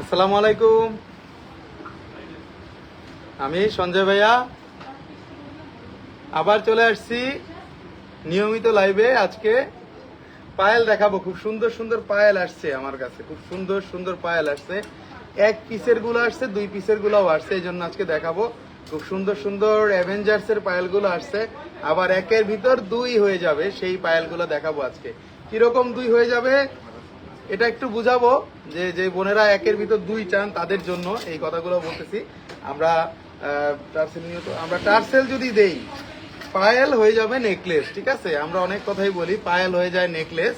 আসসালামু আলাইকুম। আমি সঞ্জয় ভাইয়া। আবার চলে আসছি নিয়মিত লাইভে আজকে পায়েল দেখাবো। খুব সুন্দর সুন্দর পায়েল আসছে আমার কাছে। খুব সুন্দর সুন্দর পায়েল আসছে। এক পিসেরগুলো আসছে, দুই পিসের গুলোও আসছে, এই জন্য আজকে দেখাবো। খুব সুন্দর সুন্দর অ্যাভেঞ্জার্স এর পায়েলগুলো আসছে। আবার একের ভিতর দুই হয়ে যাবে, সেই পায়েলগুলো দেখাবো আজকে। কীরকম দুই হয়ে যাবে? এটা একটু বুঝাবো যে যে বোনেরা একের ভিতর দুই চান তাদের জন্য, এই কথাগুলো বলতেছি। আমরা টার্সেল নিয়ত আমরা টার্সেল যদি দেই, পায়েল হয়ে যাবে নেকলেস ঠিক আছে? আমরা অনেক কথাই বলি, পায়েল হয়ে যায় নেকলেস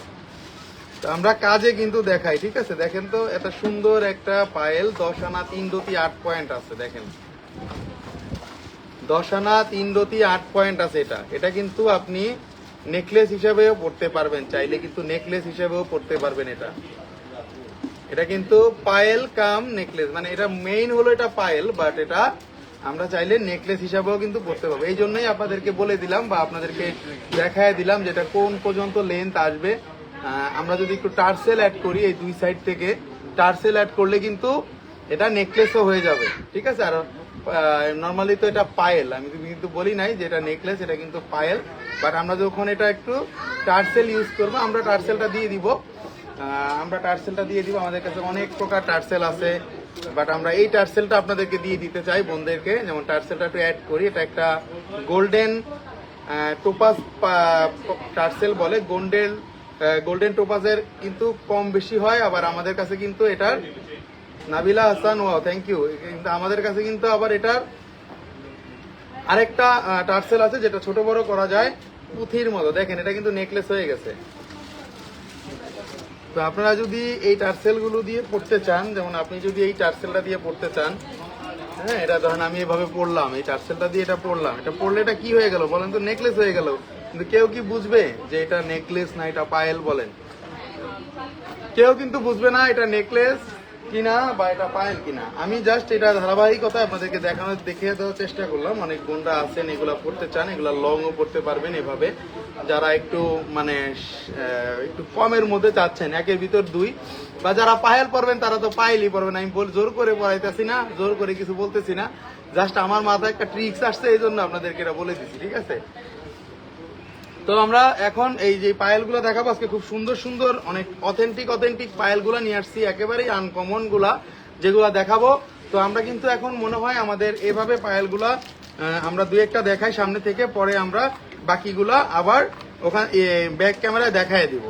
তো আমরা কাজে কিন্তু দেখাই, ঠিক আছে? দেখেন তো, এত সুন্দর একটা পায়েল দশ আনা তিন রতি আট পয়েন্ট আছে, দেখেন। দশ আনা তিন রতি আট পয়েন্ট আছে এটা। এটা কিন্তু আপনি নেকলেস হিসেবেও পড়তে পারবেন, চাইলে কিন্তু নেকলেস হিসেবেও পড়তে পারবেন এটা। এটা কিন্তু পায়েল কাম নেকলেস মানে এটা মেইন হলো এটা পায়েল বাট এটা আমরা চাইলে নেকলেস হিসাবেও কিন্তু পড়তে পারব। এই জন্যই আপনাদেরকে বলে দিলাম বা আপনাদেরকে দেখায় দিলাম যেটা কোন পর্যন্ত লেন্থ আসবে। আমরা যদি একটু টার্সেল অ্যাড করি এই দুই সাইড থেকে, টার্সেল অ্যাড করলে কিন্তু এটা নেকলেসও হয়ে যাবে, ঠিক আছে? আর নর্মালি তো এটা পায়েল। আমি কিন্তু বলি নাই যে এটা নেকলেস এটা কিন্তু পায়েল। বাট আমরা যখন এটা একটু টার্সেল ইউজ করব, আমরা টার্সেলটা দিয়ে দিব। আমরা টার্সেলটা দিয়ে দিব। আমাদের কাছে অনেক প্রকার টার্সেল আছে। বাট আমরা এই টার্সেলটা আপনাদেরকে দিয়ে দিতে চাই বোনদেরকে। যেমন টার্সেলটা একটু অ্যাড করি, এটা একটা গোল্ডেন টোপাস টার্সেল বলে। গোল্ডেন গোল্ডেন টোপাসের কিন্তু কম বেশি হয়, আবার আমাদের কাছে কিন্তু এটার Nabila Hasan wow thank you কিন্তু আমাদের কাছে কিন্তু আবার এটার আরেকটা টার্সেল আছে, যেটা ছোট বড় করা যায় পুঁথির মতো। দেখেন, এটা কিন্তু নেকলেস হয়ে গেছে। তো আপনারা যদি এই টার্সেলগুলো দিয়ে পড়তে চান, যেমন আপনি যদি এই টার্সেলটা দিয়ে পড়তে চান হ্যাঁ এটা ধরেন আমি এভাবে পড়লাম, এই টার্সেলটা দিয়ে এটা পড়লাম, এটা পড়লে এটা কি হয়ে গেল বলেন তো? নেকলেস হয়ে গেল। কিন্তু কেউ কি বুঝবে যে এটা নেকলেস না এটা পায়েল বলেন? কেউ কিন্তু বুঝবে না এটা নেকলেস কিনা বা এটা পায়েল কিনা। আমি জাস্ট এটা ধারাবাহিকতা আপনাদেরকে দেখানোর দেখিয়ে দেওয়ার চেষ্টা করলাম। অনেক বোনরা আছেন, এগুলা পড়তে চান, এগুলা লংও পড়তে পারবেন এভাবে। যারা একটু মানে একটু কমের মধ্যে চাচ্ছেন, একের ভিতর দুই। বা যারা পায়েল পড়বেন, তারা তো পায়েলই পড়বেন। আমি বল, জোর করে পড়াইতেছি না, জোর করে কিছু বলতেছি না। জাস্ট আমার মাথায় একটা ট্রিক্স আসছে, এই জন্য আপনাদেরকে এটা বলে দিচ্ছি ঠিক আছে? তো আমরা এখন এই যে পায়েলগুলো দেখাবো, আজকে খুব সুন্দর সুন্দর, অনেক অথেন্টিক অথেন্টিক পায়েলগুলো নিয়ে আসছি, একেবারেই আনকমনগুলা যেগুলা দেখাবো। তো আমরা কিন্তু এখন মনে হয় আমাদের এভাবে পায়েলগুলা আমরা দু একটা দেখাই সামনে থেকে, পরে আমরা বাকিগুলা আবার ওখানে ব্যাক ক্যামেরায় দেখায় দিব।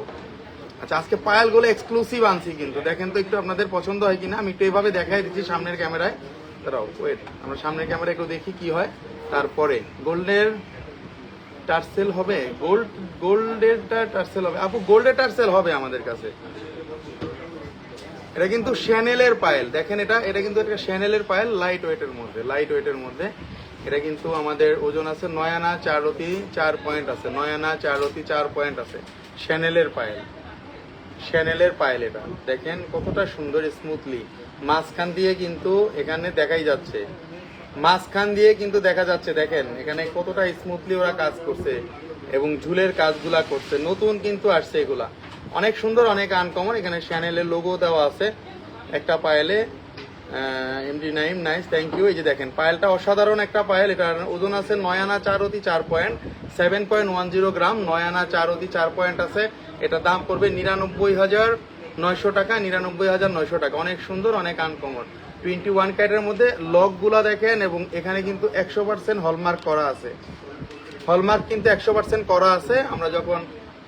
আচ্ছা আজকে পায়েলগুলো এক্সক্লুসিভ আনছি কিন্তু। দেখেন তো একটু আপনাদের পছন্দ হয় কিনা, আমি একটু এভাবে দেখাই দিচ্ছি সামনের ক্যামেরায় ওয়েট আমরা সামনের ক্যামেরায় একটু দেখি কি হয়। তারপরে, গোল্ডের টার্সেল হবে? গোল্ড, গোল্ডের টার্সেল হবে। আপু, গোল্ডের টার্সেল হবে আমাদের কাছে। এটা কিন্তু শ্যানেলের পায়েল। দেখেন এটা এটা কিন্তু একটা শ্যানেলের পায়েল লাইট ওয়েটের মধ্যে লাইট ওয়েটের মধ্যে। এটা কিন্তু আমাদের ওজন আছে নয় আনা চার রতি, চার পয়েন্ট আছে। নয় আনা চার রতি, চার পয়েন্ট আছে। শ্যানেলের পায়েল। শ্যানেলের পায়েল এটা। দেখেন কতটা সুন্দর স্মুথলি মাঝখান দিয়ে কিন্তু এখানে দেখাই যাচ্ছে। মাঝখান দিয়ে কিন্তু দেখা যাচ্ছে, দেখেন, এখানে কতটা স্মুথলি ওরা কাজ করছে এবং ঝুলের কাজগুলা করছে। নতুন কিন্তু আসছে এগুলা। অনেক সুন্দর, অনেক আনকমন এখানে শ্যানেলের লোগো দেওয়া আছে একটা পায়েলে। MD Naim nice thank you এই যে দেখেন, পায়েলটা অসাধারণ একটা পায়েল। এটার ওজন আছে নয় আনা চার অতি চার point seven point one zero gram নয় আনা চার অতি চার পয়েন্ট আছে। এটা দাম পড়বে নিরানব্বই হাজার নয়শো টাকা, নিরানব্বই হাজার নয়শো টাকা। অনেক সুন্দর, অনেক আনকমন টোয়েন্টি ওয়ান ক্যারেটের মধ্যে লকগুলা দেখেন এবং এখানে কিন্তু একশো পার্সেন্ট হলমার্ক করা আছে। হলমার্ক কিন্তু একশো পার্সেন্ট করা আছে। আমরা যখন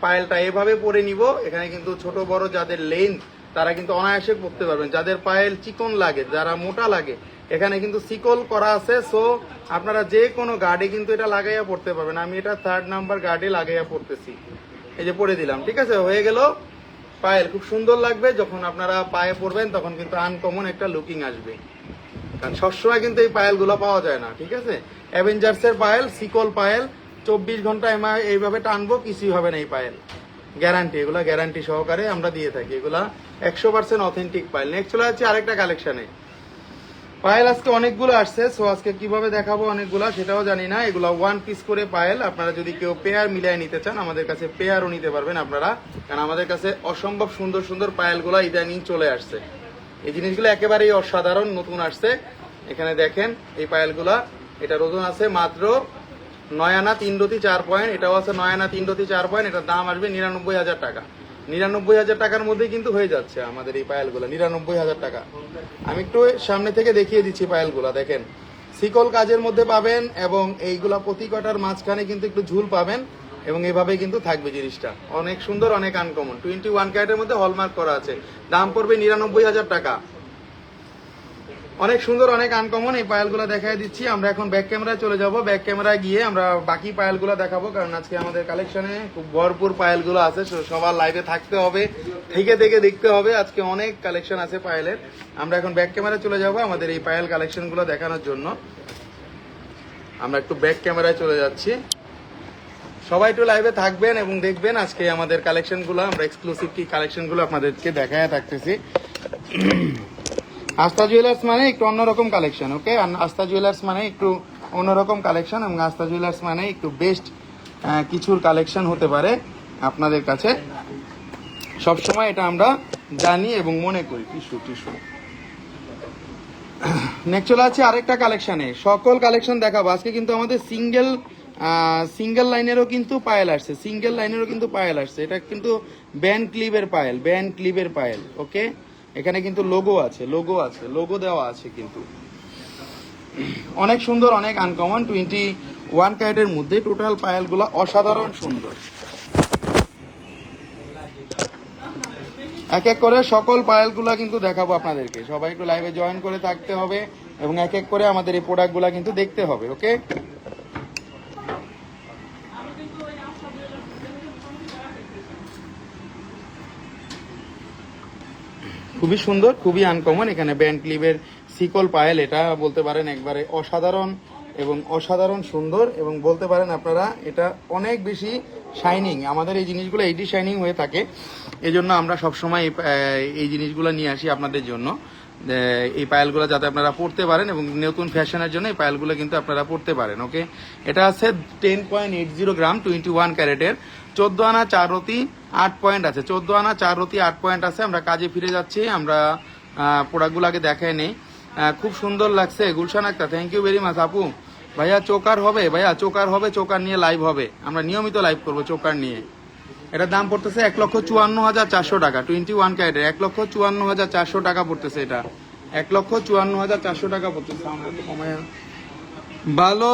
পায়েলটা এভাবে পরে নিব, এখানে কিন্তু ছোট বড় যাদের লেন্থ তারা কিন্তু অনায়াসে পড়তে পারবেন। যাদের পায়েল চিকন লাগে, যারা মোটা লাগে, এখানে কিন্তু সিকল করা আছে। সো আপনারা যে কোনো গার্ডে কিন্তু এটা লাগাইয়া পড়তে পারবেন। আমি এটা থার্ড নাম্বার গার্ডে লাগাইয়া পড়তেছি। এই যে পরে দিলাম, ঠিক আছে? হয়ে গেল। পায়েল খুব সুন্দর লাগবে, যখন আপনারা পায়ে পড়বেন তখন কিন্তু আনকমন একটা লুকিং আসবে। কারণ সবসময় কিন্তু এই পায়েলগুলো পাওয়া যায় না, ঠিক আছে? অ্যাভেঞ্জার্সের পায়েল সিকল পায়েল, চব্বিশ ঘণ্টা এইভাবে টানবো, কিছুই হবে না এই পায়েল। গ্যারান্টি এগুলো গ্যারান্টি সহকারে আমরা দিয়ে থাকি। এগুলা একশো পার্সেন্ট অথেন্টিক পায়েল। নেক্সট চলে যাচ্ছে আরেকটা কালেকশনে পায়েল আজকে অনেকগুলো আসছে সো আজকে কীভাবে দেখাবো অনেকগুলা সেটাও জানি না। এগুলা ওয়ান পিস করে পায়েল, আপনারা যদি কেউ পেয়ার মিলিয়ে নিতে চান, আমাদের কাছে পেয়ারও নিতে পারবেন আপনারা। কারণ আমাদের কাছে অসম্ভব সুন্দর সুন্দর পায়েলগুলা ইদানিং চলে আসছে। এই জিনিসগুলো একেবারেই অসাধারণ, নতুন আসছে। এখানে দেখেন এই পায়েলগুলা, এটার ওজন আছে মাত্র নয় আনা তিন রতি চার পয়েন্ট এটাও আছে নয় আনা তিন রতি চার পয়েন্ট এটার দাম আসবে নিরানব্বই হাজার টাকা। নিরানব্বই হাজার টাকার মধ্যে কিন্তু হয়ে যাচ্ছে আমাদের এই পায়েলগুলো, নিরানব্বই হাজার টাকা। আমি একটু সামনে থেকে দেখিয়ে দিচ্ছি পায়েলগুলা, দেখেন। শিকল কাজের মধ্যে পাবেন এবং এইগুলা প্রতি কটার মাঝখানে কিন্তু একটু ঝুল পাবেন এবং এভাবে কিন্তু থাকবে জিনিসটা। অনেক সুন্দর, অনেক আনকমন টোয়েন্টি ওয়ান ক্যারেটের মধ্যে হলমার্ক করা আছে। দাম পড়বে নিরানব্বই হাজার টাকা। অনেক সুন্দর, অনেক আনকমন এই পায়েলগুলো দেখাই দিচ্ছি। আমরা এখন ব্যাক ক্যামেরায় চলে যাব। ব্যাক ক্যামেরায় গিয়ে আমরা বাকি পায়েলগুলো দেখাবো, কারণ আজকে আমাদের কালেকশনে খুব ভরপুর পায়েলগুলো আছে সবার লাইভে থাকতে হবে, থেকে থেকে দেখতে হবে। আজকে অনেক কালেকশন আছে পায়েলের। আমরা এখন ব্যাক ক্যামেরায় চলে যাব আমাদের এই পায়েল কালেকশনগুলো দেখানোর জন্য। আমরা একটু ব্যাক ক্যামেরায় চলে যাচ্ছি। সবাই একটু লাইভে থাকবেন এবং দেখবেন আজকে আমাদের কালেকশনগুলো আমরা এক্সক্লুসিভ কি কালেকশনগুলো আপনাদেরকে দেখায় থাকতেছি। আস্থা জুয়েলার্স মানে একটু অন্যরকম কালেকশন ওকে আস্থা জুয়েলার্স মানে একটু অন্যরকম কালেকশন এবং আস্থা জুয়েলার্স মানে একটু বেস্ট কিছুর কালেকশন হতে পারে আপনাদের কাছে। সবসময় এটা আমরা জানি এবং মনে করি। Tissue tissue. নেক্সট চলে আছে আরেকটা কালেকশনে সকল কালেকশন দেখাবো। আজকে কিন্তু আমাদের সিঙ্গেল সিঙ্গেল লাইনেরও কিন্তু পায়েল আসছে। সিঙ্গেল লাইনেরও কিন্তু পায়েল আসছে। এটা কিন্তু ব্যান ক্লিবের পায়েল ব্যান ক্লিবের পায়েল ওকে এখানে কিন্তু লোগো আছে লোগো আছে লোগো দেওয়া আছে কিন্তু। অনেক সুন্দর, অনেক আনকমন টোয়েন্টি ওয়ান ক্যারেটের মধ্যে টোটাল পায়েলগুলো অসাধারণ সুন্দর। এক এক করে সকল পায়েলগুলো কিন্তু দেখাবো আপনাদেরকে। সবাই একটু লাইভে জয়েন করে থাকতে হবে এবং এক এক করে আমাদের এই প্রোডাক্টগুলো কিন্তু দেখতে হবে ওকে খুবই সুন্দর খুবই আনকমন এখানে ব্যান্ড ক্লিপের সিকল পায়েল এটা বলতে পারেন একবারে অসাধারণ এবং অসাধারণ সুন্দর এবং বলতে পারেন আপনারা এটা অনেক বেশি শাইনিং আমাদের এই জিনিসগুলো এইটি শাইনিং হয়ে থাকে। এজন্য আমরা সবসময় এই, এই জিনিসগুলো নিয়ে আসি আপনাদের জন্য। এই পায়েলগুলো যাতে আপনারা পড়তে পারেন এবং নতুন ফ্যাশনের জন্য এই পায়েলগুলো কিন্তু আপনারা পড়তে পারেন ওকে এটা আছে ten point eight zero gram twenty one ক্যারেটের চোদ্দ আনা চার রতি আট পয়েন্ট আছে, চোদ্দ আনা, চার রতি আট পয়েন্ট আছে। আমরা কাজে ফিরে যাচ্ছি, আমরা প্রোডাক্টগুলো আগে দেখাই নেই খুব সুন্দর লাগছে, Gulshan Akter thank you very much আপু। ভাইয়া, চোকার হবে, ভাইয়া, চোকার হবে, চোকার নিয়ে লাইভ হবে। আমরা নিয়মিত লাইভ করব চোকার নিয়ে। এটার দাম পড়তেছে এক লক্ষ চুয়ান্ন হাজার চারশো টাকা টোয়েন্টি ওয়ান ক্যারেটের এক লক্ষ চুয়ান্ন হাজার চারশো টাকা পড়তেছে এটা। এক লক্ষ চুয়ান্ন হাজার চারশো টাকা পড়তেছে ভালো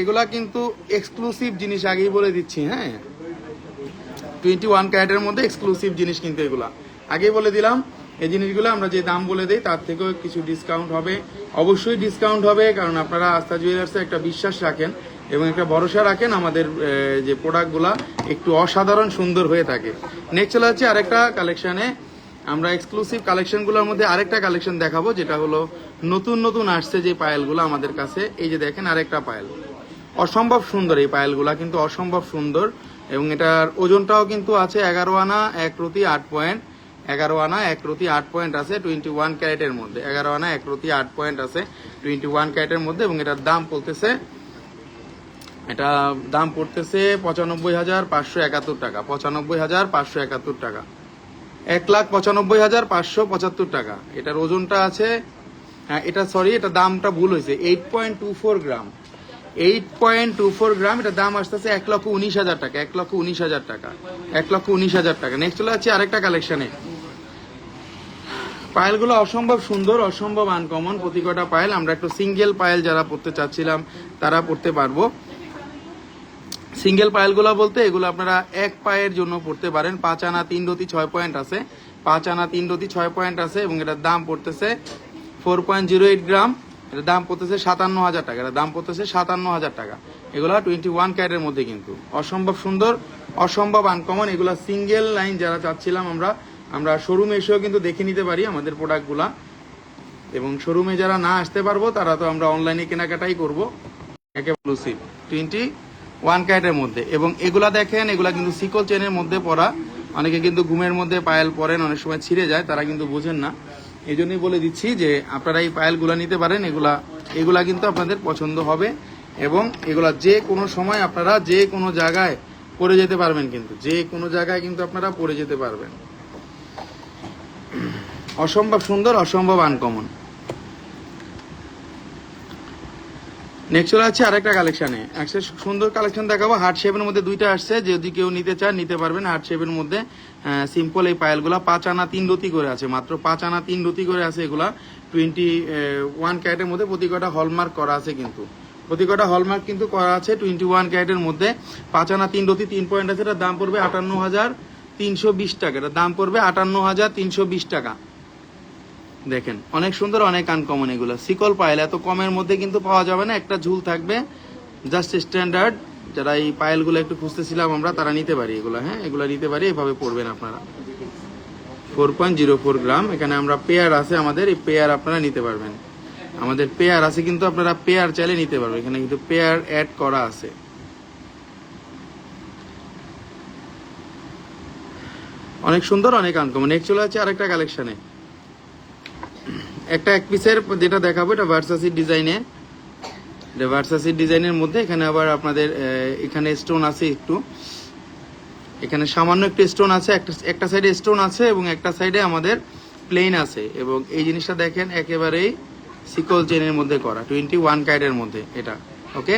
এগুলা কিন্তু এক্সক্লুসিভ জিনিস আগেই বলে দিচ্ছি হ্যাঁ? টোয়েন্টি ওয়ান ক্যারেটের মধ্যে এক্সক্লুসিভ জিনিস কিন্তু এগুলা। আগেই বলে দিলাম, এই জিনিসগুলো আমরা যে দাম বলে দিই, তার থেকেও কিছু ডিসকাউন্ট হবে। অবশ্যই ডিসকাউন্ট হবে, কারণ আপনারা আস্থা জুয়েলার্সে একটা বিশ্বাস রাখেন এবং একটা ভরসা রাখেন আমাদের যে প্রোডাক্টগুলা একটু অসাধারণ, সুন্দর হয়ে থাকে। নেক্সট চলে যাচ্ছে আরেকটা কালেকশনে আমরা এক্সক্লুসিভ কালেকশনগুলোর মধ্যে আরেকটা কালেকশন দেখাবো, যেটা হলো নতুন নতুন আসছে যে পায়েলগুলো আমাদের কাছে। এই যে দেখেন আরেকটা পায়েল। অসম্ভব সুন্দর এই পায়েলগুলা, কিন্তু অসম্ভব সুন্দর। এবং এটার ওজনটাও কিন্তু আছে এগারো আনা, এক প্রতি আট পয়েন্ট এগারো আনা, এক প্রতি আট পয়েন্ট আছে টোয়েন্টি ওয়ান ক্যারেটের মধ্যে। এগারো আনা, এক প্রতি আট পয়েন্ট আছে টোয়েন্টি ওয়ান ক্যারেটের মধ্যে এবং এটার দাম পড়তেছে, এটা দাম পড়তেছে পঁচানব্বই হাজার পাঁচশো একাত্তর টাকা। পঁচানব্বই হাজার পাঁচশো একাত্তর টাকা। এক লাখ পঁচানব্বই হাজার পাঁচশো পঁচাত্তর টাকা। এটার ওজনটা আছে হ্যাঁ এটা সরি এটা দামটা ভুল হয়েছে eight point two four gram eight point two four gram এটা দাম আসতেছে এক লক্ষ উনিশ হাজার টাকা, এক লক্ষ উনিশ হাজার টাকা, এক লক্ষ উনিশ হাজার টাকা। নেক্সট চলে যাচ্ছে আরেকটা কালেকশনে পায়েলগুলো অসম্ভব সুন্দর, অসম্ভব আনকমন প্রতি কটা পায়েল। আমরা একটু সিঙ্গেল পায়েল যারা পড়তে চাচ্ছিলাম, তারা পড়তে পারব। সিঙ্গেল পায়েলগুলো বলতে, এগুলো আপনারা এক পায়ের জন্য পড়তে পারেন। পাঁচ আনা তিন রতি ছয় পয়েন্ট আছে। পাঁচ আনা তিন রতি ছয় পয়েন্ট আছে এবং এটার দাম পড়তেছে four point zero eight gram. এটার দাম পড়তেছে সাতান্ন হাজার টাকা এটা দাম পড়তেছে সাতান্ন হাজার টাকা। এগুলো টোয়েন্টি ওয়ান ক্যারেটের মধ্যে কিন্তু। অসম্ভব সুন্দর, অসম্ভব আনকমন এগুলো সিঙ্গেল লাইন যারা চাচ্ছিলাম আমরা আমরা শোরুমে এসেও কিন্তু দেখে নিতে পারি আমাদের প্রোডাক্টগুলা এবং শোরুমে যারা না আসতে পারব, তারা তো আমরা অনলাইনে কেনাকাটাই করব। এক্সক্লুসিভ টোয়েন্টি ওয়ান ক্যারেটের মধ্যে। এবং এগুলা দেখেন, এগুলা কিন্তু সিকল চেনের মধ্যে পড়া। অনেকে কিন্তু ঘুমের মধ্যে পায়েল পরেন, অনেক সময় ছিঁড়ে যায়, তারা কিন্তু বোঝেন না। এই জন্যই বলে দিচ্ছি যে আপনারা এই পায়েলগুলো নিতে পারেন, এগুলা এগুলা কিন্তু আপনাদের পছন্দ হবে এবং এগুলা যে কোনো সময় আপনারা যে কোনো জায়গায় পরে যেতে পারবেন কিন্তু, যে কোনো জায়গায় কিন্তু আপনারা পরে যেতে পারবেন। অসম্ভব সুন্দর, অসম্ভব আনকমন নেক্সট চলে আছে আরেকটা কালেকশনে একটা সুন্দর কালেকশন দেখাবো। হার্ট শেপের মধ্যে দুইটা আসছে। যদি কেউ নিতে চান, নিতে পারবেন হার্ট শেপের মধ্যে। সিম্পল এই পায়েলগুলা। পাঁচ আনা, তিন রতি করে আছে। মাত্র পাঁচ আনা, তিন রতি করে আছে এগুলা। টোয়েন্টি ওয়ান ক্যারেটের মধ্যে প্রতি কটা হলমার্ক করা আছে কিন্তু। প্রতি কটা হলমার্ক কিন্তু করা আছে টোয়েন্টি ওয়ান ক্যারেটের মধ্যে। পাঁচ আনা, তিন রতি, তিন পয়েন্ট আছে। এটার দাম পড়বে আটান্ন হাজার তিনশো বিশ টাকা। এটার দাম পড়বে আটান্ন হাজার তিনশো বিশ টাকা। দেখেন, অনেক সুন্দর, অনেক আনকমন এগুলো। সিকল পায়েল, এত কমের মধ্যে কিন্তু পাওয়া যাবে না, একটা ঝুল থাকবে। জাস্ট স্ট্যান্ডার্ড যারা এই পায়েলগুলো একটু খুঁজতেছিলাম আমরা, তারা নিতে পারি এগুলো হ্যাঁ? এগুলো নিতে পারি, এভাবে পড়বেন আপনারা। Four point zero four gram, এখানে আমরা পেয়ার আছে আমাদের, এই পেয়ার আপনারা নিতে পারবেন। আমাদের পেয়ার আছে কিন্তু আপনারা পেয়ার চাইলে নিতে পারবেন, এখানে কিন্তু পেয়ার অ্যাড করা আছে। অনেক সুন্দর, অনেক আনকমন নেক্সট চলে আছে আরেকটা কালেকশনে একটা এক পিসের যেটা দেখাবো, এটা ভার্সাসি ডিজাইনে এটা ভার্সাসি ডিজাইনের মধ্যে এখানে আবার আপনাদের এখানে স্টোন আছে একটু। এখানে সামান্য একটু স্টোন আছে, একটা একটা সাইডে স্টোন আছে এবং একটা সাইডে আমাদের প্লেন আছে। এবং এই জিনিসটা দেখেন একেবারেই সিকল চেনের মধ্যে করা টোয়েন্টি ওয়ান কাইটের মধ্যে এটা ওকে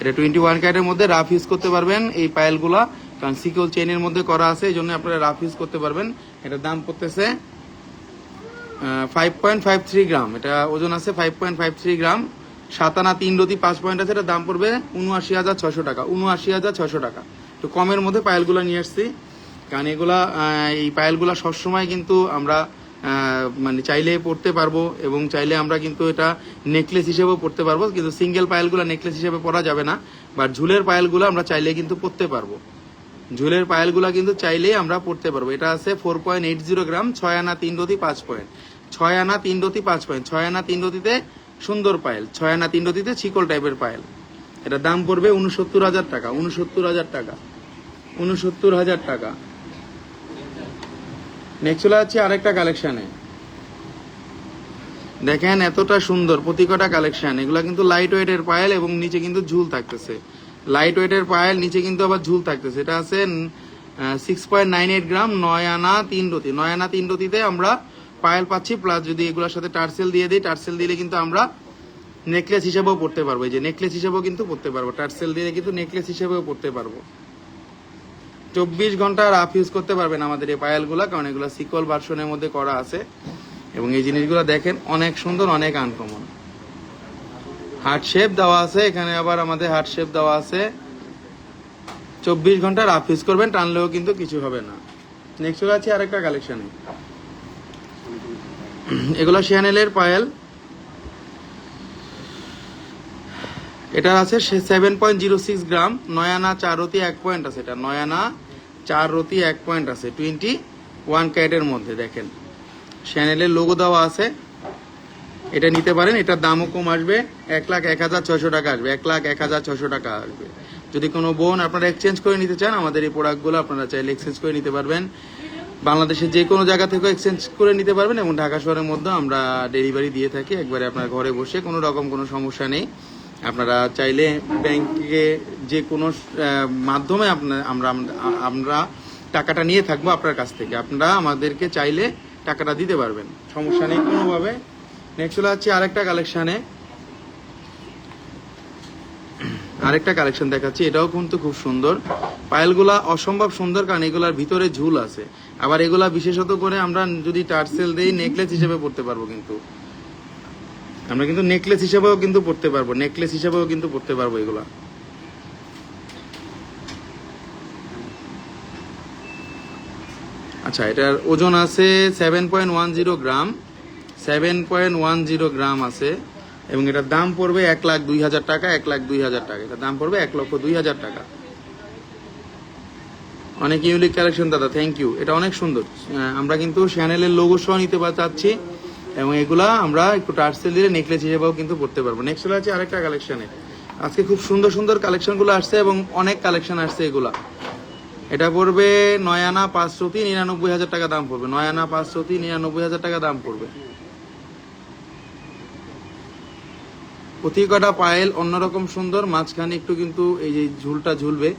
এটা টোয়েন্টি ওয়ান কাইটের মধ্যে রাফ ইউজ করতে পারবেন এই পায়েলগুলা কারণ সিকল চেনের মধ্যে করা আছে, এই জন্য আপনারা রাফ ইউজ করতে পারবেন। এটার দাম পড়তেছে five point five three gram. এটা ওজন আছে five point five three gram. সাতানা তিন রতি পাঁচ পয়েন্ট আছে এটার দাম পড়বে উনআশি হাজার ছশো টাকা, উনআশি হাজার ছশো টাকা। তো কমের মধ্যে পায়েলগুলো নিয়ে আসছি। কারণ এগুলা এই পায়েলগুলা সবসময় কিন্তু আমরা মানে চাইলে পড়তে পারব এবং চাইলে আমরা কিন্তু এটা নেকলেস হিসেবেও পড়তে পারব। কিন্তু সিঙ্গেল পায়েলগুলো নেকলেস হিসেবে পরা যাবে না। বাট ঝুলের পায়েলগুলো আমরা চাইলে কিন্তু পড়তে পারব। ঝুলের পায়েলগুলা কিন্তু চাইলেই আমরা পড়তে পারব। এটা আছে four point eight zero gram, ছয় আনা তিন রতি পাঁচ পয়েন্ট ছয় আনা তিন রতি পাঁচ পয়েন্ট ছয় আনা তিন রতিতে সুন্দর পায়েল, ছয় আনা তিন রতিতে চিকল টাইপের পায়েল। এটা দাম পড়বে উনসত্তর হাজার টাকা উনসত্তর হাজার টাকা উনসত্তর হাজার টাকা। নেক্সট চলে যাচ্ছে আরেকটা কালেকশানে দেখেন এতটা সুন্দর প্রতি কটা কালেকশন এগুলা কিন্তু লাইট ওয়েটের পায়েল এবং নিচে কিন্তু ঝুল থাকতেছে। লাইট ওয়েটের পায়েল, নিচে কিন্তু আবার ঝুল থাকতেছে। এটা আছে six point nine eight gram, নয় আনা, তিন রতি। নয় আনা, তিন রতিতে আমরা পায়েল পাচ্ছি প্লাস যদি এগুলোর সাথে টার্সেল দিয়ে দিই, টার্সেল দিলে কিন্তু আমরা নেকলেস হিসেবেও পড়তে পারব। এই যে নেকলেস হিসেবেও কিন্তু পড়তে পারব। টার্সেল দিলে কিন্তু নেকলেস হিসেবেও পড়তে পারব। চব্বিশ ঘণ্টা রাফ ইউজ করতে পারবেন আমাদের এই পায়েলগুলো, কারণ এগুলো সিকল ভার্সনের মধ্যে করা আছে। এবং এই জিনিসগুলো দেখেন, অনেক সুন্দর, অনেক আনকমন হার্ট শেপ দেওয়া আছে, এখানে আবার আমাদের হার্ট শেপ দেওয়া আছে। চব্বিশ ঘণ্টা রাফ ইউজ করবেন, টানলেও কিন্তু কিছু হবে না। নেক্সট চলে আছে আরেকটা কালেকশনে এগুলো শিয়ানেলের পায়েল। এটার আছে seven point zero six gram, নয়ানা চার রতি এক পয়েন্ট আছে এটা, নয়ানা চার রতি এক পয়েন্ট আছে। টোয়েন্টি ওয়ান ক্যারেটের মধ্যে, দেখেন। শ্যানেলের লোগো দেওয়া আছে। এটা নিতে পারেন, এটার দামও কম আসবে। এক লাখ এক হাজার ছশো টাকা আসবে। এক লাখ এক হাজার ছশো টাকা আসবে। যদি কোনো বোন আপনারা এক্সচেঞ্জ করে নিতে চান, আমাদের এই প্রোডাক্টগুলো আপনারা চাইলে এক্সচেঞ্জ করে নিতে পারবেন। বাংলাদেশের যে কোনো জায়গা থেকে এক্সচেঞ্জ করে নিতে পারবেন এবং ঢাকা শহরের মধ্যে আমরা ডেলিভারি দিয়ে থাকি। একবারে আপনার ঘরে বসে কোনো রকম কোনো সমস্যা নেই। আপনারা চাইলে ব্যাংকে যে কোনো মাধ্যমে আপনার আমরা আমরা টাকাটা নিয়ে থাকব আপনার কাছ থেকে। আপনারা আমাদেরকে চাইলে টাকাটা দিতে পারবেন। সমস্যা নেই কোনোভাবে। নেক্সট চলে যাচ্ছে আরেকটা কালেকশানে আরেকটা কালেকশন দেখাচ্ছি, এটাও কিন্তু খুব সুন্দর। পায়েলগুলা অসম্ভব সুন্দর, কারণ এগুলার ভিতরে ঝুল আছে। আবার এগুলা বিশেষত করে আমরা যদি টার্সেল দেই নেকলেস হিসেবে পড়তে পারব কিন্তু। আমরা কিন্তু নেকলেস হিসেবেও কিন্তু পড়তে পারব নেকলেস হিসেবেও কিন্তু পড়তে পারব এগুলা। আচ্ছা এটার ওজন আছে seven point one zero gram seven point one zero gram আছে, এবং এটার দাম পড়বে এক লাখ দুই হাজার টাকা, এক লাখ দুই হাজার টাকা। এটার দাম পড়বে এক লক্ষ দুই হাজার টাকা। অনেক ইউনিক কালেকশন দাদা থ্যাংক ইউ এটা অনেক সুন্দর। আমরা কিন্তু শ্যানেলের লোগো সহ নিতে চাচ্ছি, এবং এগুলা আমরা একটু টার্সেল দিলে নেকলেস হিসেবেও কিন্তু পড়তে পারব। নেক্সট আছে আরেকটা কালেকশনে আজকে খুব সুন্দর সুন্দর কালেকশনগুলো আসছে, এবং অনেক কালেকশন আসছে এগুলা। এটা পড়বে নয় আনা পাঁচশোতি নিরানব্বই হাজার টাকা দাম পড়বে। নয় আনা পাঁচশোতি নিরানব্বই হাজার টাকা দাম পড়বে। প্রতি কটা পায়েল অন্যরকম সুন্দর, মাঝখানে একটু কিন্তু এই যে ঝুলটা ঝুলবে,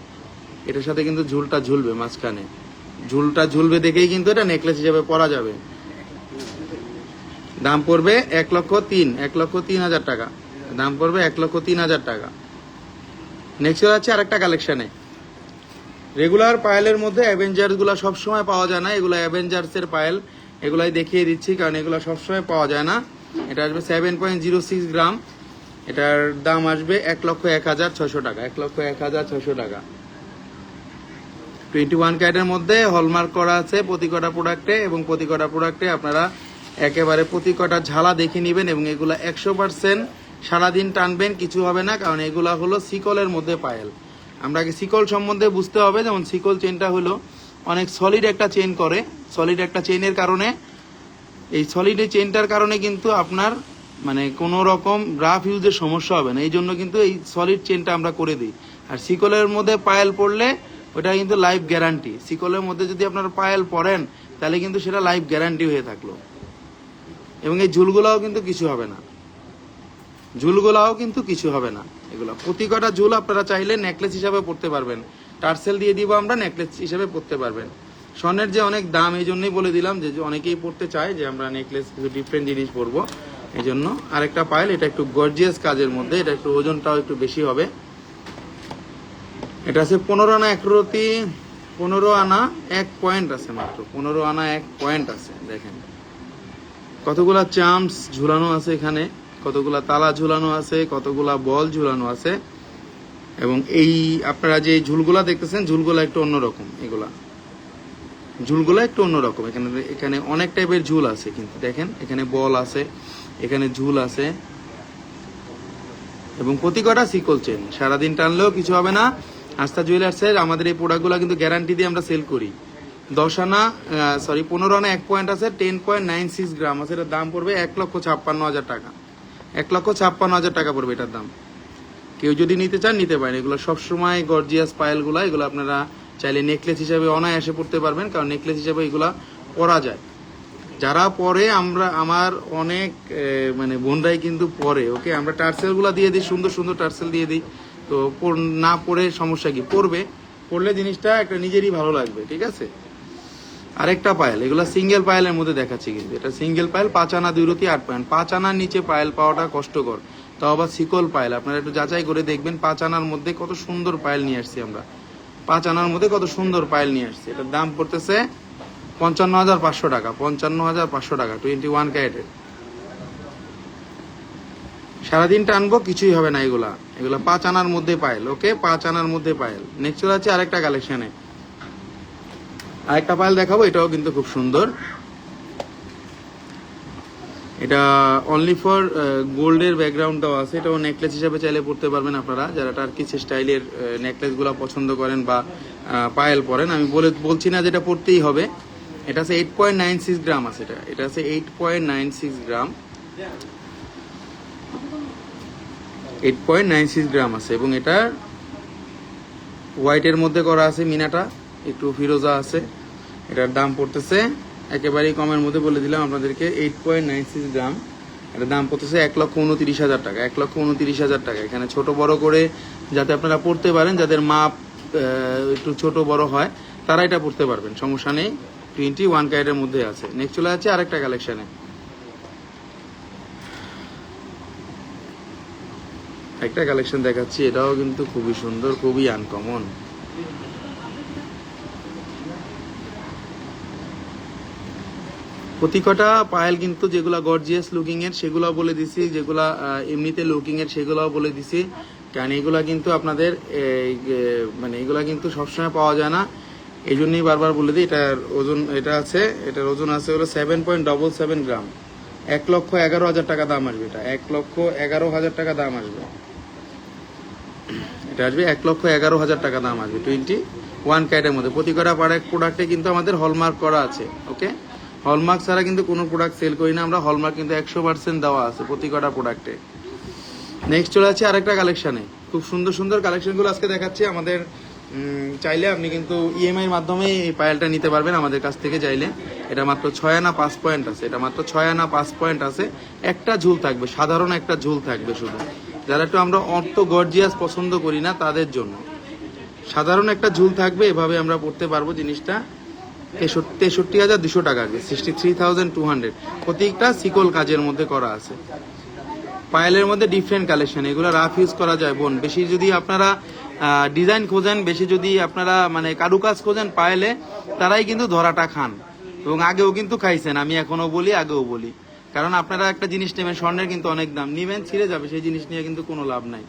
এটার সাথে কিন্তু ঝুলটা ঝুলবে মাঝখানে। ঝুলটা ঝুলবে দেখেই কিন্তু এটা নেকলেস হিসেবে পরা যাবে। দাম পড়বে এক লক্ষ তিন, এক লক্ষ তিন হাজার টাকা। দাম পড়বে এক লক্ষ তিন হাজার টাকা। নেক্সট হচ্ছে আরেকটা কালেকশনে রেগুলার পায়েলের মধ্যে অ্যাভেঞ্জার্সগুলো সবসময় পাওয়া যায় না। এগুলো অ্যাভেঞ্জার্স এর পায়েল, এগুলাই দেখিয়ে দিচ্ছি, কারণ এগুলো সবসময় পাওয়া যায় না। এটা আসবে seven point zero six gram এটার দাম আসবে এক লক্ষ এক হাজার ছশো টাকা, এক লক্ষ এক হাজার ছশো টাকা। টোয়েন্টি ওয়ান ক্যারেটের মধ্যে হলমার্ক করা আছে প্রতি কটা প্রোডাক্টে এবং প্রতি কটা প্রোডাক্টে আপনারা একেবারে প্রতি কটা ঝালা দেখে নেবেন এবং এগুলো একশো পার্সেন্ট সারাদিন টানবেন, কিছু হবে না, কারণ এগুলো হলো সিকলের মধ্যে পায়েল। আমরা সিকল সম্বন্ধে বুঝতে হবে, যেমন সিকল চেনটা হলো অনেক সলিড একটা চেন করে। সলিড একটা চেনের কারণে, এই সলিড চেনটার কারণে কিন্তু আপনার মানে কোনো রকম রাফ ইউজের সমস্যা হবে না। এই জন্য কিন্তু এই সলিড চেনটা আমরা করে দিই। আর সিকলের মধ্যে পায়েল পড়লে ওটা কিন্তু লাইফ গ্যারান্টি সিকলের মধ্যে যদি আপনার পায়েল পড়েন, তাহলে কিন্তু সেটা লাইফ গ্যারান্টি হয়ে থাকল। এবং এই ঝুলগুলাও কিন্তু কিছু হবে না। ঝুলগুলাও কিন্তু কিছু হবে না এগুলো। প্রতি কটা ঝুল আপনারা চাইলে নেকলেস হিসাবে পড়তে পারবেন। টার্সেল দিয়ে দিব আমরা নেকলেস হিসাবে পড়তে পারবেন। স্বর্ণের যে অনেক দাম, এই জন্যই বলে দিলাম যে যে অনেকেই পড়তে চায় যে আমরা নেকলেস কিছু ডিফারেন্ট জিনিস পরবো। এই জন্য আরেকটা পাইল, এটা একটু গর্জিয়াস কাজের মধ্যে, এটা একটু ওজনটাও একটু বেশি হবে। এটা আছে পনেরো আনা একরতি পনেরো আনা এক পয়েন্ট আছে মাত্র, পনেরো আনা এক পয়েন্ট আছে, দেখেন। কতগুলা চামস ঝুলানো আছে এখানে, কতগুলা তালা ঝুলানো আছে, কতগুলা বল ঝুলানো আছে, এবং এই আপনারা যে ঝুলগুলা দেখতেছেন, ঝুলগুলা একটু অন্যরকম এগুলা। ঝুলগুলা একটু অন্যরকম, এখানে এখানে অনেক টাইপের ঝুল আছে কিন্তু, দেখেন, এখানে বল আছে। এখানে ঝুল আছে। এবং প্রতি কটা সিকল চেন সারাদিন টানলেও কিছু হবে না। আস্থা জুয়েলার্সের আমাদের এই প্রোডাক্টগুলো কিন্তু গ্যারান্টি দিয়ে আমরা সেল করি। দশ আনা সরি পনেরো আনা এক পয়েন্ট আছে ten point nine six gram আছে। এটার দাম পড়বে এক লক্ষ ছাপ্পান্ন হাজার টাকা। এক লক্ষ ছাপ্পান্ন হাজার টাকা পড়বে এটার দাম। কেউ যদি নিতে চান, নিতে পারেন। এগুলো সবসময় গর্জিয়াস পায়েলগুলো এগুলো আপনারা চাইলে নেকলেস হিসাবে অনায়াসে পড়তে পারবেন। কারণ নেকলেস হিসাবে এগুলো পরা যায়। যারা পরে, আমরা, আমার অনেক মানে বোনরাই কিন্তু পরে, ওকে? আমরা টার্সেলগুলা দিয়ে দিই, সুন্দর সুন্দর টার্সেল দিয়ে দিই। তো না পরে সমস্যা কি? পড়বে। পড়লে জিনিসটা একটা নিজেরই ভালো লাগবে, ঠিক আছে? আরেকটা পায়েল, এগুলো সিঙ্গেল পায়েলের মধ্যে দেখাচ্ছি কিন্তু। এটা সিঙ্গেল পায়েল, পাঁচ আনা দুই রতি, আট পয়েন্ট। পাঁচ আনার নিচে পায়েল পাওয়াটা কষ্টকর। তাও আবার শিকল পায়েল, আপনারা একটু যাচাই করে দেখবেন, পাঁচ আনার মধ্যে কত সুন্দর পায়েল নিয়ে আসছি আমরা। পাঁচ আনার মধ্যে কত সুন্দর পায়েল নিয়ে আসছি। এটার দাম পড়তেছে পঞ্চান্ন হাজার পাঁচশো টাকা পঞ্চান্ন হাজার পাঁচশো টাকা টোয়েন্টি ওয়ান ক্যারেটের সারাদিন টানবো, কিছুই হবে না এগুলা। এগুলা পাঁচ আনার মধ্যে পায়েল, ওকে? পাঁচ আনার মধ্যে পায়েল। নেক্সট চলে আছে আরেকটা কালেকশনে আরেকটা পায়েল দেখাবো, এটাও কিন্তু খুব সুন্দর। এটা অনলি ফর গোল্ডের ব্যাকগ্রাউন্ড দেওয়া আছে। এটাও নেকলেস হিসাবে চাইলে পড়তে পারবেন আপনারা। যারা টার্কিস স্টাইলের নেকলেসগুলা পছন্দ করেন বা পায়েল পরেন, আমি বলে, বলছি না যেটা পড়তেই হবে। এটা আছে eight point nine six gram আছে এটা। এটা আছে eight point nine six gram eight point nine six gram আছে এবং এটা হোয়াইটের মধ্যে করা আছে মিনাটা। একটু ফিরোজা আছে। এটার দাম পড়তেছে একেবারেই কমের মধ্যে বলে দিলাম আপনাদেরকে eight point nine six gram এটার দাম পড়তেছে এক লক্ষ উনত্রিশ হাজার টাকা। এক লক্ষ উনত্রিশ হাজার টাকা। এখানে ছোট বড় করে যাতে আপনারা পড়তে পারেন, যাদের মাপ একটু ছোট বড় হয়, তারা এটা পড়তে পারবেন। সমস্যা নেই। টোয়েন্টি ওয়ান ক্যারেটের মধ্যে আছে। নেক্সট চলে যাচ্ছে আরেকটা কালেকশনে একটা কালেকশন দেখাচ্ছি, এটাও কিন্তু খুবই সুন্দর, খুবই আনকমন প্রতি কটা পায়েল কিন্তু যেগুলা গর্জিয়াস লুকিং এর সেগুলো বলে দিছি, যেগুলা এমনিতে লুকিং এর, সেগুলোও বলে দিছি। কারণ এগুলা কিন্তু আপনাদের মানে এগুলা কিন্তু সবসময় পাওয়া যায় না। এই জন্যই বারবার বলে দিই, এটার ওজন, এটা আছে, এটার ওজন আছে হলো seven point double seven gram. এক লক্ষ এগারো হাজার টাকা দাম আসবে এটা। এক লক্ষ এগারো হাজার টাকা দাম আসবে। এটা আসবে এক লক্ষ এগারো হাজার টাকা দাম আসবে। টোয়েন্টি ওয়ান ক্যারেটের মধ্যে। প্রতি কটা পার এক প্রোডাক্টে কিন্তু আমাদের হলমার্ক করা আছে ওকে হলমার্ক ছাড়া কিন্তু কোনো প্রোডাক্ট সেল করি না। আমরা হলমার্ক কিন্তু একশো পার্সেন্ট দেওয়া আছে প্রতি কটা প্রোডাক্টে নেক্সট চলে আছে আরেকটা কালেকশানে খুব সুন্দর সুন্দর কালেকশনগুলো আজকে দেখাচ্ছি। আমাদের চাইলে আপনি কিন্তু ইএমআই এর মাধ্যমে এই পায়েলটা নিতে পারবেন আমাদের কাছ থেকে চাইলে। এটা মাত্র ছয় আনা পাঁচ পয়েন্ট আছে। এটা মাত্র ছয় আনা পাঁচ পয়েন্ট আছে। একটা ঝুল থাকবে, সাধারণ একটা ঝুল থাকবে শুধু। যারা একটু আমরা অর্থ গর্জিয়াস পছন্দ করি না, তাদের জন্য। সাধারণ একটা ঝুল থাকবে, এভাবে আমরা পড়তে পারব জিনিসটা। তেষট্টি হাজার দুশো টাকা কি sixty three thousand two hundred প্রত্যেকটা সিকল কাজের মধ্যে করা আছে। পায়েলের মধ্যে ডিফারেন্ট কালেকশন এগুলো রাফ ইউজ করা যায়। বোন, বেশি যদি আপনারা ডিজাইন খোঁজেন, বেশি যদি আপনারা মানে কারুকাজ খোঁজেন পাইলে, তারাই কিন্তু ধরাটা খান। এবং আগেও কিন্তু খাইছেন, আমি এখনও বলি, আগেও বলি। কারণ আপনারা একটা জিনিস নেবেন, স্বর্ণের কিন্তু অনেক দাম। নিবেন, ছিঁড়ে যাবে, সেই জিনিস নিয়ে কিন্তু কোনো লাভ নাই।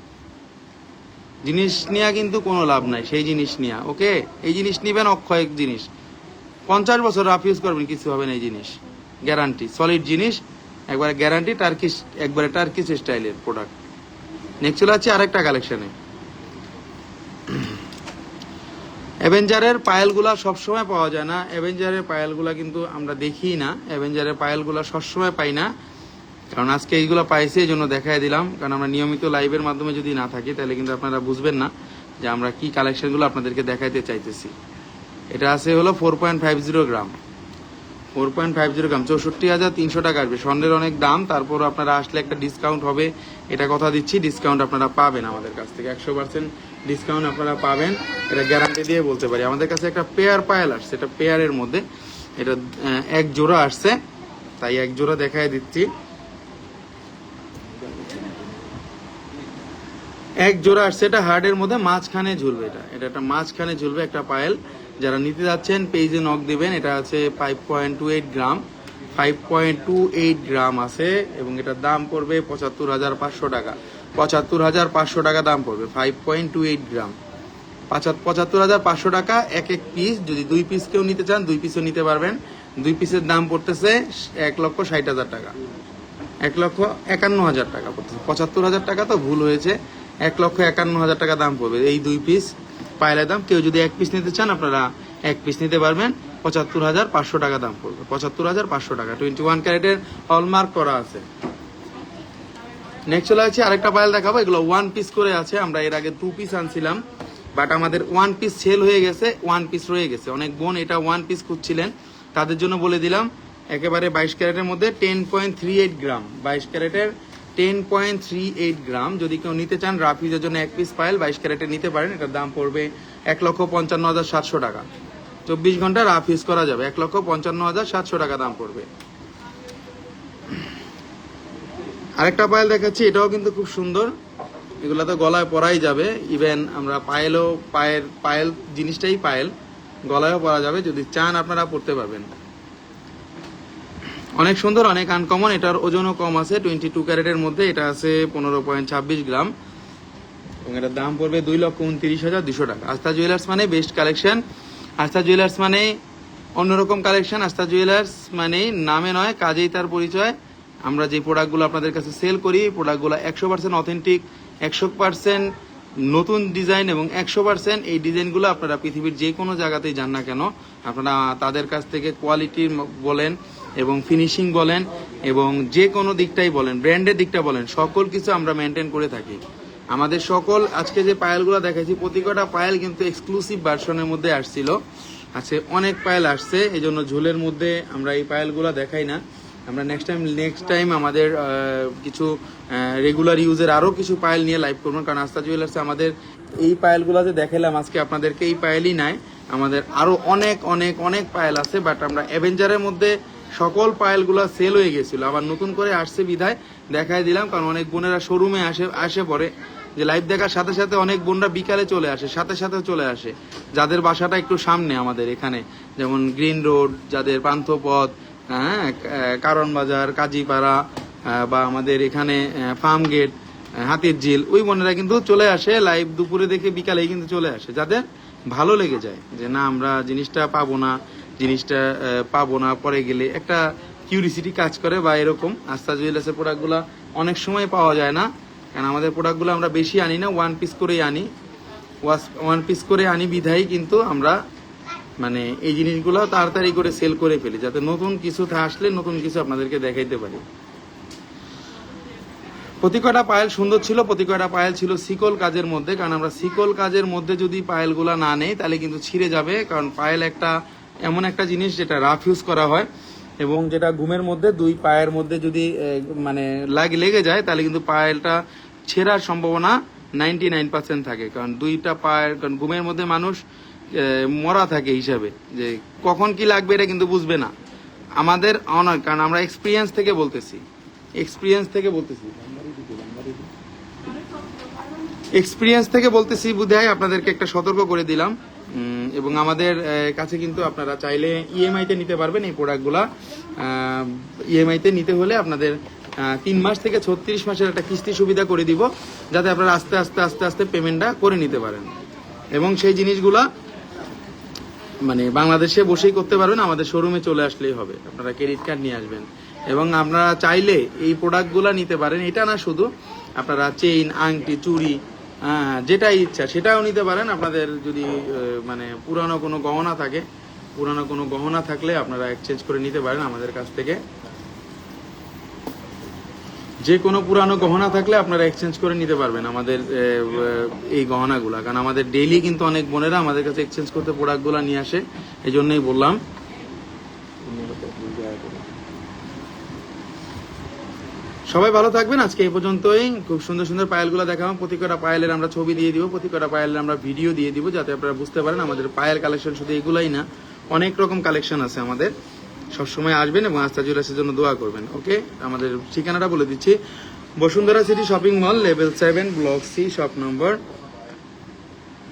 জিনিস নিয়ে কিন্তু কোনো লাভ নাই, সেই জিনিস নিয়ে, ওকে? এই জিনিস নিবেন অক্ষয় জিনিস। পঞ্চাশ বছর রাফ ইউজ করবেন, কিছু হবে না এই জিনিস। গ্যারান্টি সলিড জিনিস, একবারে গ্যারান্টি টার্কিশ একবারে টার্কিশ স্টাইলের প্রোডাক্ট নেক্সট চলে আছে আরেকটা কালেকশনে অ্যাভেঞ্জারের পায়েলগুলা সবসময় পাওয়া যায় না। অ্যাভেঞ্জারের পায়েলগুলা কিন্তু আমরা দেখি না। অ্যাভেঞ্জারের পায়েলগুলা সবসময় পাই না। কারণ আজকে এইগুলো পাইছি, এই জন্য দেখাই দিলাম। কারণ আমরা নিয়মিত লাইভের মাধ্যমে যদি না থাকি, তাহলে কিন্তু আপনারা বুঝবেন না যে আমরা কি কালেকশনগুলো আপনাদেরকে দেখাইতে চাইতেছি। এটা আছে হলো four point five zero gram four point five zero gram চৌষট্টি হাজার তিনশো টাকা আসবে। স্বর্ণের অনেক দাম, তারপর আপনারা আসলে একটা ডিসকাউন্ট হবে। এটা কথা দিচ্ছি ডিসকাউন্ট আপনারা পাবেন আমাদের কাছ থেকে। একশো পার্সেন্ট ডিসকাউন্ট আপনারা পাবেন। এটা গ্যারান্টি দিয়ে বলতে পারি। আমাদের কাছে একটা পেয়ার পায়েল আসছে। এটা পেয়ারের মধ্যে। এটা এক জোড়া আসছে। তাই এক জোড়া দেখাই দিচ্ছি। এক জোড়া আসছে। এটা হার্ডের মধ্যে। মাঝখানে ঝুলবে এটা। এটা একটা মাঝখানে ঝুলবে একটা পায়েল যারা নিতে যাচ্ছেন পেজে নক দিবেন। এটা আছে five point two eight gram five point two eight gram আছে। এবং এটার দাম পড়বে পঁচাত্তর হাজার পাঁচশো টাকা। পঁচাত্তর হাজার পাঁচশো টাকা দাম পড়বে five point two eight gram পাঁচাত- পঁচাত্তর হাজার পাঁচশো টাকা এক এক পিস যদি দুই পিস কেউ নিতে চান, দুই পিসও নিতে পারবেন। দুই পিসের দাম পড়তেছে এক লক্ষ ষাট হাজার টাকা। এক লক্ষ একান্ন হাজার টাকা পড়তেছে। পঁচাত্তর হাজার টাকা তো ভুল হয়েছে। এক লক্ষ একান্ন হাজার টাকা দাম পড়বে এই দুই পিস পায়লা দাম। কেউ যদি এক পিস নিতে চান, আপনারা এক পিস নিতে পারবেন। পঁচাত্তর হাজার পাঁচশো টাকা দাম পড়বে। পঁচাত্তর হাজার পাঁচশো টাকা। টোয়েন্টি ওয়ান ক্যারেটের হলমার্ক করা আছে। নেক্সট চলে আছে আরেকটা পায়েল দেখাবো। এগুলো ওয়ান পিস করে আছে, আমরা এর আগে টু পিস আনছিলাম বাট আমাদের ওয়ান পিস সেল হয়ে গেছে ওয়ান পিস রয়ে গেছে। অনেক বোন এটা ওয়ান পিস খুঁজছিলেন, তাদের জন্য বলে দিলাম, একেবারে বাইশ ক্যারেটের মধ্যে ten point three eight gram. বাইশ ক্যারেটের ten point three eight gram, যদি কেউ নিতে চান, রাফিজের জন্য এক পিস পায়েল বাইশ ক্যারেটের নিতে পারেন, এটার দাম পড়বে এক লক্ষ পঞ্চান্ন হাজার সাতশো টাকা। চব্বিশ ঘণ্টা রাফ ইউজ করা যাবে, এক লক্ষ পঞ্চান্ন হাজার সাতশো টাকা দাম পড়বে। আরেকটা পায়েল দেখাচ্ছি, এটাও কিন্তু খুব সুন্দর। এগুলো তো গলায় পরাই যাবে। ইভেন আমরা পায়েলও, পায়ের, পায়েল জিনিসটাই পায়েল, গলায়ও পরা যাবে। যদি চান আপনারা পড়তে পারবেন। অনেক সুন্দর, অনেক আনকমন এটার ওজনও কম আছে। টোয়েন্টি টু ক্যারেটের মধ্যে এটা আছে পনেরো পয়েন্ট ছাব্বিশ গ্রাম। এবং এটার দাম পড়বে দুই লক্ষ উনত্রিশ হাজার দুশো টাকা। আস্থা জুয়েলার্স মানে বেস্ট কালেকশন আস্থা জুয়েলার্স মানে অন্যরকম কালেকশন আস্থা জুয়েলার্স মানে নামে নয়, কাজেই তার পরিচয়। আমরা যে প্রোডাক্টগুলো আপনাদের কাছে সেল করি প্রোডাক্টগুলো একশো পার্সেন্ট অথেন্টিক একশো পার্সেন্ট নতুন ডিজাইন এবং একশো পার্সেন্ট এই ডিজাইনগুলো আপনারা পৃথিবীর যে কোনো জায়গাতেই যান না কেন, আপনারা তাদের কাছ থেকে কোয়ালিটি বলেন এবং ফিনিশিং বলেন এবং যে কোনো দিকটাই বলেন ব্র্যান্ডের দিকটা বলেন, সকল কিছু আমরা মেনটেন করে থাকি। আমাদের সকল, আজকে যে পায়েলগুলো দেখাচ্ছি প্রতি কটা পায়েল কিন্তু এক্সক্লুসিভ ভার্সনের মধ্যে আসছিল। আছে অনেক পায়েল আসছে এই জন্য ঝোলের মধ্যে আমরা এই পায়েলগুলো দেখাই না। আমরা নেক্সট টাইম নেক্সট টাইম আমাদের কিছু রেগুলার ইউজের আরও কিছু পায়েল নিয়ে লাইভ করব, কারণ আস্তা জুয়েলার্সে আমাদের এই পায়েলগুলো যে দেখালাম, আজকে আপনাদেরকে এই পায়েলই নাই। আমাদের আরও অনেক অনেক অনেক পায়েল আছে বাট আমরা অ্যাভেঞ্জারের মধ্যে সকল পায়েলগুলো সেল হয়ে গেছিল। আবার নতুন করে আসছে বিধায় দেখাই দিলাম, কারণ অনেক বোনেরা শোরুমে আসে আসে পরে। যে লাইভ দেখার সাথে সাথে অনেক বোনরা বিকালে চলে আসে, সাথে সাথে চলে আসে। যাদের বাসাটা একটু সামনে আমাদের এখানে, যেমন গ্রিন রোড যাদের পান্থপথ হ্যাঁ কারণ বাজার, কাজীপাড়া বা আমাদের এখানে ফার্ম গেট হাতির ঝিল, ওই বোনেরা কিন্তু চলে আসে লাইভ দুপুরে দেখে বিকালেই কিন্তু চলে আসে। যাদের ভালো লেগে যায় যে না, আমরা জিনিসটা পাবো না, জিনিসটা পাবো না, পরে গেলে একটা কিউরিসিটি কাজ করে বা এরকম। আস্থা জুয়েলার্সের প্রোডাক্টগুলো অনেক সময় পাওয়া যায় না। কারণ আমাদের প্রোডাক্টগুলো আমরা বেশি আনি না ওয়ান পিস করেই আনি। ওয়ান পিস করে আনি বিধাই কিন্তু আমরা মানে এই জিনিসগুলো তাড়াতাড়ি করে সেল করে ফেলি, যাতে নতুন কিছু আসলে নতুন কিছু আপনাদেরকে দেখাইতে পারি। প্রতি কটা পায়েল সুন্দর ছিল প্রতি কটা পায়েল ছিল সিকল কাজের মধ্যে, কারণ আমরা সিকল কাজের মধ্যে যদি পায়েলগুলা না নেই, তাহলে কিন্তু ছিঁড়ে যাবে, কারণ পায়েল একটা এমন একটা জিনিস যেটা রাফ ইউজ করা হয়, এবং যেটা ঘুমের মধ্যে, দুই পায়ের মধ্যে যদি মানে লাগে, লেগে যায়, তাহলে কিন্তু পায়েলটা ছেঁড়ার সম্ভাবনা নাইনটি নাইন পার্সেন্ট থাকে, কারণ দুইটা পায়ের, কারণ ঘুমের মধ্যে মানুষ মরা থাকে হিসাবে, যে কখন কি লাগবে এটা কিন্তু বুঝবে না। আমাদের অনার কারণ আমরা এক্সপিরিয়েন্স থেকে বলতেছি। এক্সপিরিয়েন্স থেকে বলতেছি। এক্সপিরিয়েন্স থেকে বলতেছি বুধায় আপনাদেরকে একটা সতর্ক করে দিলাম। এবং আমাদের কাছে কিন্তু আপনারা চাইলে ইএমআই তে নিতে পারবেন এই প্রোডাক্টগুলা ইএমআই তে নিতে হলে আপনাদের তিন মাস থেকে ছত্রিশ মাসের একটা কিস্তি সুবিধা করে দিব, যাতে আপনারা আস্তে আস্তে আস্তে আস্তে পেমেন্টটা করে নিতে পারেন। এবং সেই জিনিসগুলা মানে বাংলাদেশে বসেই করতে পারবেন, আমাদের শোরুমে চলে আসলেই হবে। আপনারা ক্রেডিট কার্ড নিয়ে আসবেন। এবং আপনারা চাইলে এই প্রোডাক্টগুলো নিতে পারেন। এটা না শুধু আপনারা চেইন আংটি, চুড়ি যেটা ইচ্ছা, সেটাও নিতে পারেন। আপনাদের যদি মানে পুরানো কোনো গহনা থাকে, পুরানো কোনো গহনা থাকলে আপনারা এক্সচেঞ্জ করে নিতে পারেন আমাদের কাছ থেকে। যে কোনো পুরানো গহনা থাকলে আপনারা এক্সচেঞ্জ করে নিতে পারবেন আমাদের এই গহনাগুলা। কারণ আমাদের ডেইলি কিন্তু অনেক বোনেরা আমাদের কাছে এক্সচেঞ্জ করতে প্রোডাক্টগুলো নিয়ে আসে এই জন্যই বললাম। সবাই ভালো থাকবেন, আজকে এই পর্যন্তই। খুব সুন্দর সুন্দর পায়েলগুলো দেখাবো, প্রতি কটা পায়েলের আমরা ছবি দিয়ে দিব, প্রতি কটা পায়েলের আমরা ভিডিও দিয়ে দিব, যাতে আপনারা বুঝতে পারেন আমাদের পায়েল কালেকশন শুধু এগুলাই না, অনেক রকম কালেকশন আছে আমাদের। সবসময় আসবেন এবং আস্থা জুয়েলার্সের জন্য দোয়া করবেন, ওকে? আমাদের ঠিকানাটা বলে দিচ্ছি। Bashundhara city shopping mall, level seven, block C, shop number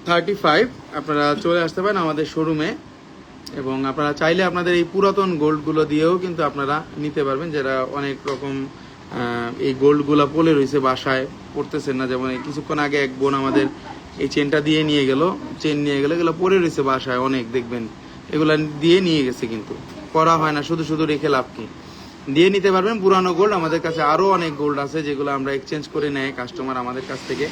thirty five. আপনারা চলে আসতে পারেন আমাদের শোরুমে, এবং আপনারা চাইলে আপনাদের এই পুরাতন গোল্ডগুলো দিয়েও কিন্তু আপনারা নিতে পারবেন, যারা অনেক রকম এই গোল্ডগুলো পলে রয়েছে বাসায়, পড়তেছেন না। যেমন কিছুক্ষণ আগে এক বোন আমাদের এই চেনটা দিয়ে নিয়ে গেল, চেন নিয়ে গেল, এগুলো পরে রয়েছে বাসায় অনেক, দেখবেন। এগুলা দিয়ে নিয়ে গেছে কিন্তু। করা হয় না শুধু শুধু রেখে লাভ কি? দিয়ে নিতে পারবেন পুরানো গোল্ড আমাদের কাছে আরও অনেক গোল্ড আছে যেগুলো আমরা এক্সচেঞ্জ করে নেয় কাস্টমার আমাদের কাছ থেকে।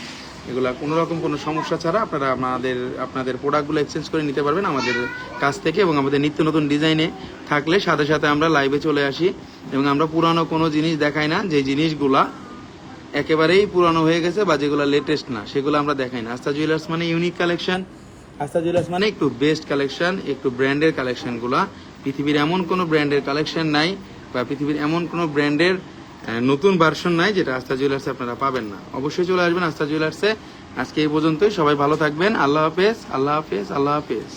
এগুলা কোনো রকম কোনো সমস্যা ছাড়া আপনারা আমাদের আপনাদের প্রোডাক্টগুলো এক্সচেঞ্জ করে নিতে পারবেন আমাদের কাছ থেকে এবং আমাদের নিত্য নতুন ডিজাইনে থাকলে সাথে সাথে আমরা লাইভে চলে আসি এবং আমরা পুরানো কোনো জিনিস দেখাই না যে জিনিসগুলা একেবারেই পুরানো হয়ে গেছে বা যেগুলো লেটেস্ট না সেগুলো আমরা দেখাই না। আস্থা জুয়েলার্স মানে ইউনিক কালেকশন আস্থা জুয়েলার্স মানে একটু বেস্ট কালেকশন একটু ব্র্যান্ডের কালেকশনগুলা পৃথিবীর এমন কোনো ব্র্যান্ডের কালেকশন নাই বা পৃথিবীর এমন কোনো ব্র্যান্ডের নতুন ভার্সন নাই যেটা আস্থা জুয়েলার্সে আপনারা পাবেন না। অবশ্যই চলে আসবেন আস্থা জুয়েলার্সে আজকে এই পর্যন্তই। সবাই ভালো থাকবেন। আল্লাহ হাফেজ আল্লাহ হাফেজ আল্লাহ হাফেজ।